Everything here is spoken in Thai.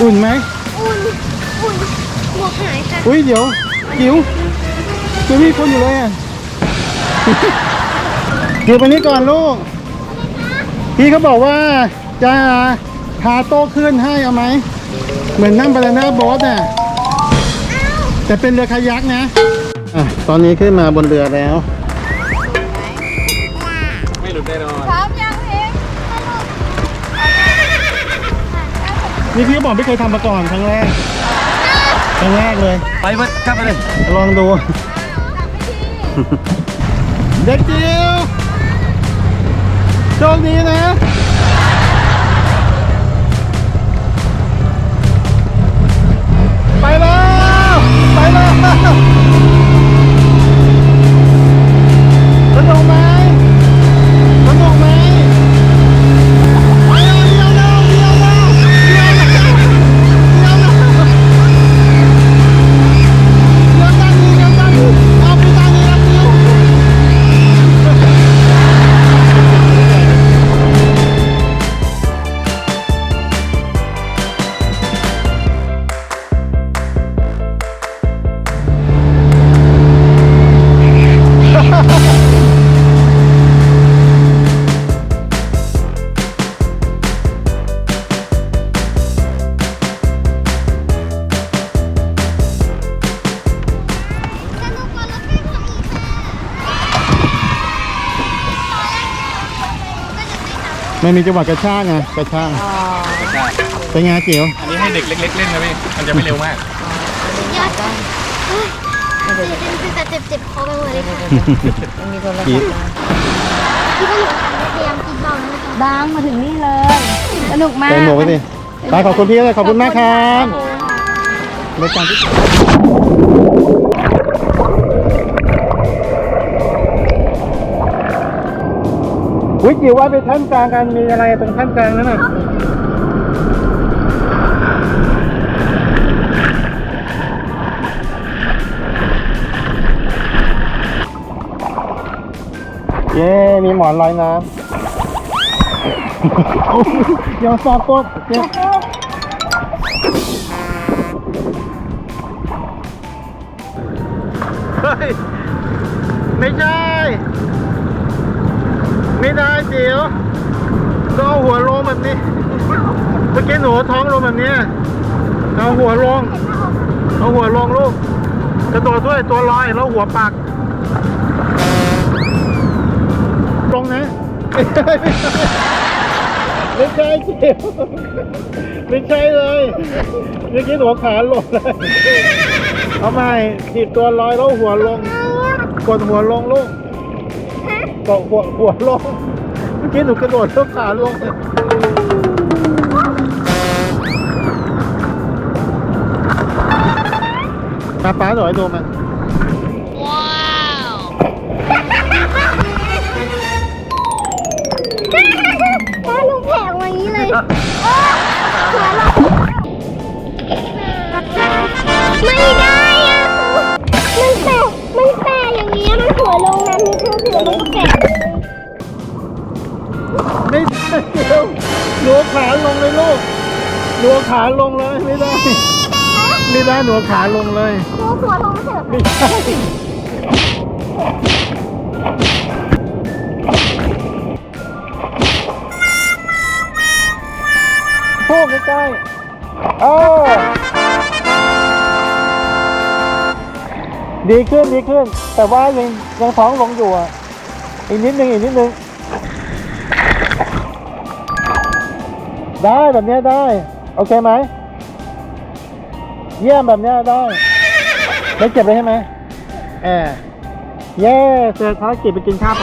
อุ่นไหมอุ่น อุ่นหมวกหายค่ะ อุ้ยเดี๋ยวจิ๋วจะมีคนอยู่เลยอะอยู่ไปนี่ก่อนลูก พี่เขาบอกว่าจะพาโต๊ะขึ้นให้เอาไหม เหมือนนั่งบานาน่าโบ๊ทน่ะแต่เป็นเรือคายักนะอะตอนนี้ขึ้นมาบนเรือแล้ว ไม่หลุดแน่นอน นี่พี่ก็บอกไม่เคยทำมาก่อนครั้งแรกครั้งแรกเลยไปเพื่อนกลับไปเลยลองดูเด็กจิ๋วโชคดีนะ ไม่มีจังหวะกระชากไงกระชากเป็นไงจิ๋วอันนี้ให้เด็กเล็กๆเล่นนะพี่มันจะไม่เร็วมากยอดเฮ้ยตื่นเต้นตื่นแต่เจ็บเจ็บคอไปหมดเลยค่ะมันมีโทรศัพจิ๋วท์มาพี่ก็หนูพยายามกินเบาแล้วนะคะดังมาถึงนี่เลย สนุกมากใส่หมวกไว้ดิไปขอบคุณพี่เลยขอบคุณมากครับรายการที่ วิจิ๋วว่าไปท่ามกลางกันมีอะไรตรงท่ามกลางนั้นน่ะเย้ มีหมอนลอยน้ำ เดี๋ยวสอบกดเดี๋ยวเฮ้ย ไม่ใช่ ไม่ได้เดี๋ยวต้องเอาหัวลงแบบนี้ เมื่อกี้หนูท้องลงแบบนี้ เอาหัวลง เอาหัวลงลูก กระโดดด้วยตัวลอยแล้วหัวปักลงนะไม่ใช่เจียวไม่ใช่เลยเมื่อกี้หัวขาลงเลยเอาใหม่ถีบตัวลอยแล้วหัวลง กดหัวลงลูก กดหัวหัวลงเมื่อกี้หนูกระโดดแล้วขาลงป้าป้าหน่อยดูมันถ้าลุงแผงอย่างนี้เลยหัวเร ขาลงเลยลูกหนูขาลงเลยไม่ได้ไม่ได้หนูขาลงเลยหัวหัวลงไม่ใช่เหรอไม่ใช่พูดใกล้ๆเออดีขึ้นดีขึ้น แต่ว่ายังยังท้องลงอยู่อะอีกนิดนึงอีกนิดนึง ได้แบบเนี้ยได้ โอเคไหม เยี่ยมแบบเนี้ยได้ ไม่เจ็บเลยใช่ไหมแอบเย้เสร็จภารกิจไปกินข้าวไป